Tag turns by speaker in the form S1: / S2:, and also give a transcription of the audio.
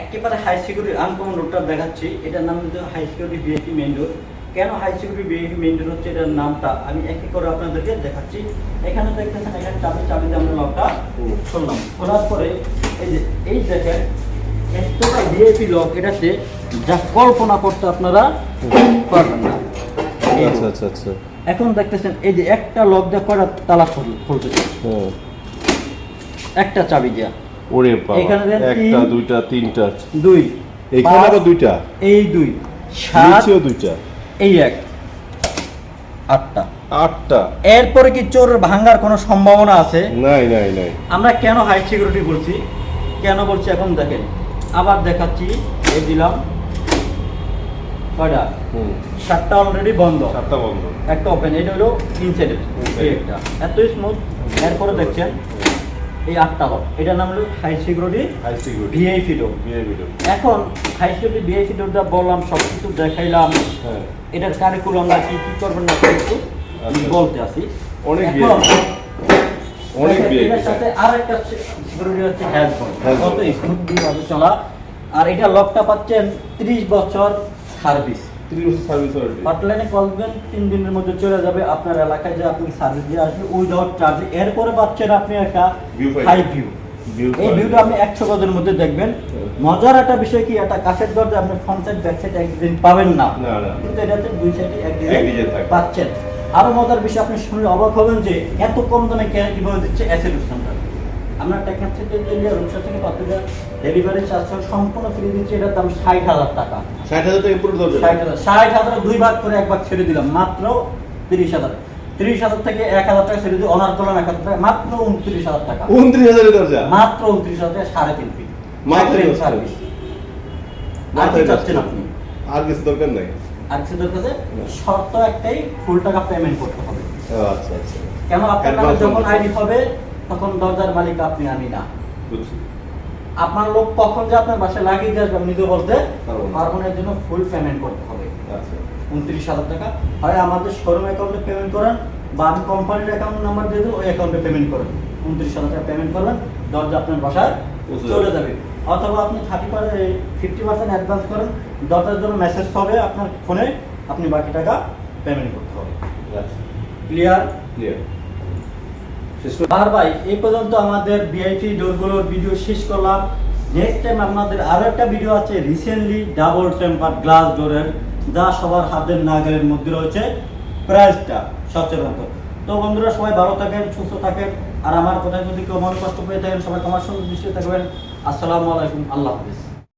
S1: একেবারে high security uncommon রোডটা দেখাচ্ছি। এটার নাম হচ্ছে high security BAC main road কেন high security BAC main road হচ্ছে? এটার নামটা আমি এক এক করে আপনাদেরকে দেখাচ্ছি। এখানে দেখতেছেন এখানে চাবি চাবি দিয়ে আমরা লকটা। খুললাম। খোলার পরে এই যে এই দেখেন এতটা ভিআইপি লক এটাতে যা কল্পনা করতে আপনারা পারবেন না।
S2: আচ্ছা আচ্ছা আচ্ছা।
S1: এখন দেখতেছেন এই যে একটা লক দিয়ে কয়টা তালা খুল- খুলতেছে
S2: হ্যাঁ।
S1: একটা চাবি দিয়া।
S2: ওরে বাবা
S1: এখানে দেন
S2: একটা দুইটা তিনটা।
S1: দুই
S2: এখানে আবার দুইটা।
S1: এই দুই
S2: নিচেও দুইটা।
S1: এই এক আটটা।
S2: আটটা।
S1: এরপরে কি চোর ভাঙার কোনো সম্ভাবনা আছে?
S2: নাই নাই নাই।
S1: আমরা কেন হাই সিকিউরিটি বলছি? কেন বলছি এখন দেখেন? আবার দেখাচ্ছি এই দিলাম। কয়টা? সাতটা অলরেডি বন্ধ।
S2: সাতটা বন্ধ।
S1: একটা ওপেন এটা হলো ইনসাইডের এই একটা। এত স্মুথ এরপরে দেখছেন এই আটটা লক এটার নাম হলো high security
S2: high security
S1: VIP door
S2: বিয়ে ভিডিও
S1: এখন হাই সিকিউরিটি ভিআইপি ডোরটা বললাম সব কিছু দেখাইলাম।
S2: হ্যাঁ।
S1: এটার কারিকুলামটা কি কি করবেন না আমি
S2: আচ্ছা।
S1: বলতে আসি।
S2: অনেক অনেক
S1: এটার সাথে আরেকটা সিকিউরিটি হচ্ছে
S2: Hashbond।
S1: কত স্মুথলি চলা। আর এটা লকটা পাচ্ছেন 30 বছর সার্ভিস
S2: তিরিশ সার্ভিস ওয়ারেন্টি
S1: হটলাইনে কল তিন দিনের মধ্যে চলে যাবে আপনার এলাকায় যে আপনি সার্ভিস দিয়ে আসবে উইদাউট চার্জ এরপরে পাচ্ছেন আপনি একটা হাই ভিউ এই ভিউটা আপনি একশো গজের মধ্যে দেখবেন। মজার একটা বিষয় কি একটা কাছের দরজা আপনি ফ্রন্ট সাইড ব্যাক সাইড একদিন পাবেন না। কিন্তু এটাতে দুই সাইডে এক
S2: এক
S1: ডিজাইন
S2: ডিজাইন থাকে।
S1: পাচ্ছেন। আরও মজার বিষয় আপনি শুনলে অবাক হবেন যে এত কম দামে কে কীভাবে দিচ্ছে অ্যাসিড আমরা টেকনাফ থেকে ইন্ডিয়া রূপসা থেকে পাত্রীরা ডেলিভারি চার্জ সম্পূর্ণ ফ্রি দিচ্ছে এটার দাম ষাট হাজার টাকা।
S2: ষাট হাজার টাকা পুরো
S1: ষাট হাজার ষাট হাজার দুই ভাগ করে এক ভাগ ছেড়ে দিলাম মাত্র তিরিশ হাজার। তিরিশ হাজার থেকে এক হাজার টাকা ছেড়ে দিয়ে অনার করলাম এক হাজার টাকা মাত্র উনত্রিশ হাজার টাকা।
S2: উনত্রিশ হাজারের দরজা?
S1: মাত্র উনত্রিশ হাজার টাকা সাড়ে তিন ফিট
S2: মাত্র
S1: সার্ভিস আর কি চাচ্ছেন আপনি?
S2: আর কিছু দরকার নাই?
S1: আর কাছে শর্ত একটাই ফুল টাকা পেমেন্ট করতে হবে।
S2: আচ্ছা আচ্ছা।
S1: কেন আপনার যখন আইডি হবে তখন দরজার মালিক আপনি আমি না। আপনার লোক কখন যে আপনার বাসায় লাগিয়ে দিয়ে আসবে আপনি তো বলতে
S2: পারব না।
S1: পারব না এর জন্য ফুল পেমেন্ট করতে হবে।
S2: আচ্ছা।
S1: উনত্রিশ হাজার টাকা। হয় আমাদের শোরুম অ্যাকাউন্টে পেমেন্ট করেন বা আমি কোম্পানির অ্যাকাউন্ট নাম্বার দিয়ে দেবো ওই অ্যাকাউন্টে পেমেন্ট করেন। উনত্রিশ হাজার টাকা পেমেন্ট করলেন দরজা আপনার বাসায় চলে
S2: যাবে।
S1: অথবা আপনি thirty percent fifty percent advance করেন দরজার জন্য মেসেজ হবে আপনার ফোনে আপনি বাকি টাকা পেমেন্ট করতে হবে।
S2: আচ্ছা।
S1: ক্লিয়ার
S2: ক্লিয়ার
S1: বার ভাই, এই পর্যন্ত আমাদের ডোরগুলোর ভিডিও শেষ করলাম। নেক্সট টাইম আপনাদের আরও একটা ভিডিও আছে রিসেন্টলি ডাবল টেম্পার গ্লাস ডোরের, যা সবার হাতের নাগালের মধ্যে রয়েছে। প্রাইসটা সচেতন তো বন্ধুরা, সবাই ভালো থাকেন, সুস্থ থাকেন। আর আমার কথায় যদি কেউ মনে কষ্ট পেয়ে থাকেন, সবাই আমার সঙ্গে দৃষ্টি থাকবেন। আসসালামু আলাইকুম, আল্লাহ হাফিজ।